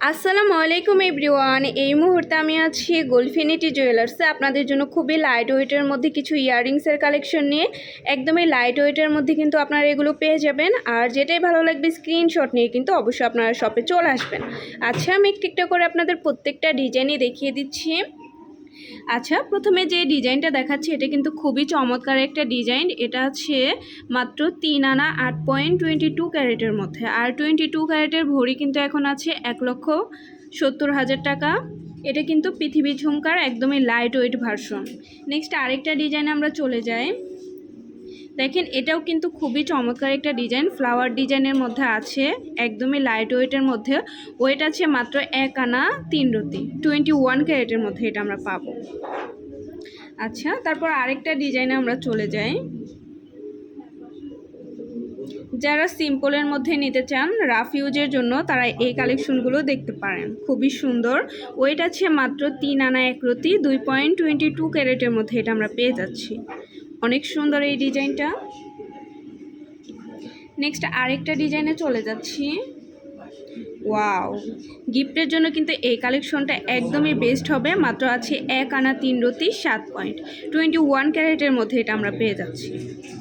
আসসালামু আলাইকুম এভরিওয়ান। এই মুহূর্তে আমি আছি গোলফিনিটি জুয়েলার্সে আপনাদের জন্য খুবই লাইট ওয়েটের মধ্যে কিছু ইয়াররিংসের কালেকশন নিয়ে। একদমই লাইট ওয়েটের মধ্যে কিন্তু আপনারা এগুলো পেয়ে যাবেন। আর যেটাই ভালো লাগবে স্ক্রিনশট নিয়ে কিন্তু অবশ্যই আপনারা শপে চলে আসবেন। আচ্ছা আমি একটু একটা করে আপনাদের প্রত্যেকটা ডিজাইনই দেখিয়ে দিচ্ছি। আচ্ছা প্রথমে যে ডিজাইনটা দেখাচ্ছি, এটা কিন্তু খুবই চমৎকার একটা ডিজাইন। এটা আছে মাত্র তিন আনা আট পয়েন্ট টোয়েন্টি টু ক্যারেটের মধ্যে। আর টোয়েন্টি টু ক্যারেটের ভরি কিন্তু এখন আছে এক লক্ষ সত্তর হাজার টাকা। এটা কিন্তু পৃথিবী ঝুমকার একদমই লাইট ওয়েট ভার্সন নেক্সট আরেকটা ডিজাইন আমরা চলে যাই। দেখেন, এটাও কিন্তু খুবই চমৎকার একটা ডিজাইন। ফ্লাওয়ার ডিজাইনের মধ্যে আছে, একদমই লাইট ওয়েটের মধ্যে। ওয়েট আছে মাত্র এক আনা তিন রতি টোয়েন্টি ওয়ান ক্যারেটের মধ্যে এটা আমরা পাবো। আচ্ছা তারপর আরেকটা ডিজাইনে আমরা চলে যাই। যারা সিম্পলের মধ্যে নিতে চান রাফ ইউজের জন্য তারা এই কালেকশনগুলো দেখতে পারেন। খুবই সুন্দর। ওয়েট আছে মাত্র তিন আনা এক রতি, দুই পয়েন্ট টোয়েন্টি টু ক্যারেটের মধ্যে এটা আমরা পেয়ে যাচ্ছি। অনেক সুন্দর এই ডিজাইনটা। নেক্সট আরেকটা ডিজাইনে চলে যাচ্ছি। ওয়াও গিফটের জন্য কিন্তু এই কালেকশনটা একদমই বেস্ট হবে। মাত্র আছে এক আনা তিন রতি, সাত পয়েন্ট টোয়েন্টি ওয়ান ক্যারেটের মধ্যে এটা আমরা পেয়ে যাচ্ছি।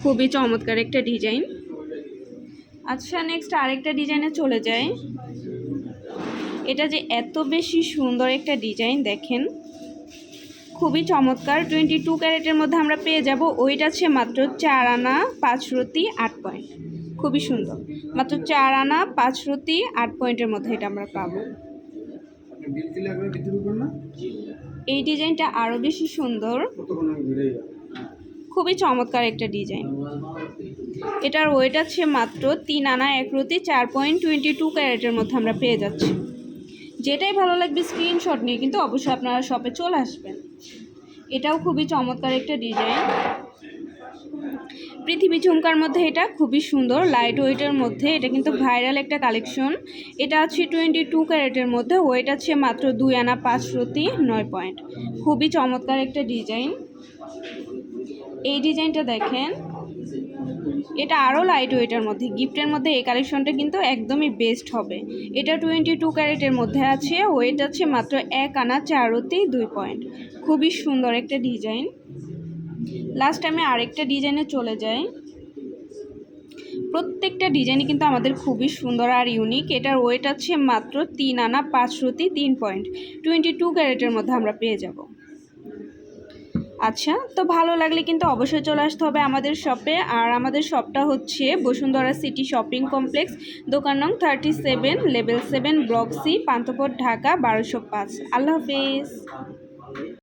খুবই চমৎকার একটা ডিজাইন। আচ্ছা নেক্সট আরেকটা ডিজাইনে চলে যাই। এটা যে এত বেশি সুন্দর একটা ডিজাইন, দেখেন। খুবই চমৎকার। টোয়েন্টি টু ক্যারেটের মধ্যে আমরা পেয়ে যাব। ওইটা আছে মাত্র চার আনা, পাঁচ রতি আট পয়েন্ট। খুবই সুন্দর। মাত্র চার আনা, পাঁচ রতি আট পয়েন্টের মধ্যে এটা আমরা পাবো। এই ডিজাইনটা আরও বেশি সুন্দর। খুবই চমৎকার একটা ডিজাইন। এটার ওয়েট আছে মাত্র তিন আনা, এক রতি চার পয়েন্ট। টোয়েন্টি টু ক্যারেটের মধ্যে আমরা পেয়ে যাচ্ছি। যেটাই ভালো লাগবে স্ক্রিনশট নিয়ে, কিন্তু অবশ্যই আপনারা শপে চলে আসবেন। এটাও খুবই চমৎকার একটা ডিজাইন পৃথিবী ঝুমকার মধ্যে এটা খুবই সুন্দর লাইট ওয়েটের মধ্যে। এটা কিন্তু ভাইরাল একটা কালেকশন এটা আছে টোয়েন্টি টু ক্যারেটের মধ্যে ওয়েট আছে মাত্র দুই আনা পাঁচ রতি নয় পয়েন্ট খুবই চমৎকার একটা ডিজাইন এই ডিজাইনটা দেখেন। এটা আরও লাইট ওয়েটের মধ্যে গিফটের মধ্যে এই কালেকশনটা কিন্তু একদমই বেস্ট হবে। এটা টোয়েন্টি টু ক্যারেটের মধ্যে আছে ওয়েট আছে মাত্র এক আনা চারতেই দুই পয়েন্ট খুবই সুন্দর একটা ডিজাইন লাস্ট আমি আরেকটা ডিজাইনে চলে যাই। প্রত্যেকটা ডিজাইনই কিন্তু আমাদের খুবই সুন্দর আর ইউনিক এটার ওয়েট আছে মাত্র তিন আনা পাঁচ রতি তিন পয়েন্ট টোয়েন্টি টু ক্যারেটের মধ্যে আমরা পেয়ে যাব। আচ্ছা তো ভালো লাগলে কিন্তু অবশ্যই চলে আসতে হবে আমাদের শপে আর আমাদের শপটা হচ্ছে বসুন্ধরা সিটি শপিং কমপ্লেক্স দোকান নং thirty seven level seven block C পান্তপর Dhaka, বারোশো পাঁচ। আল্লাহ হাফেজ।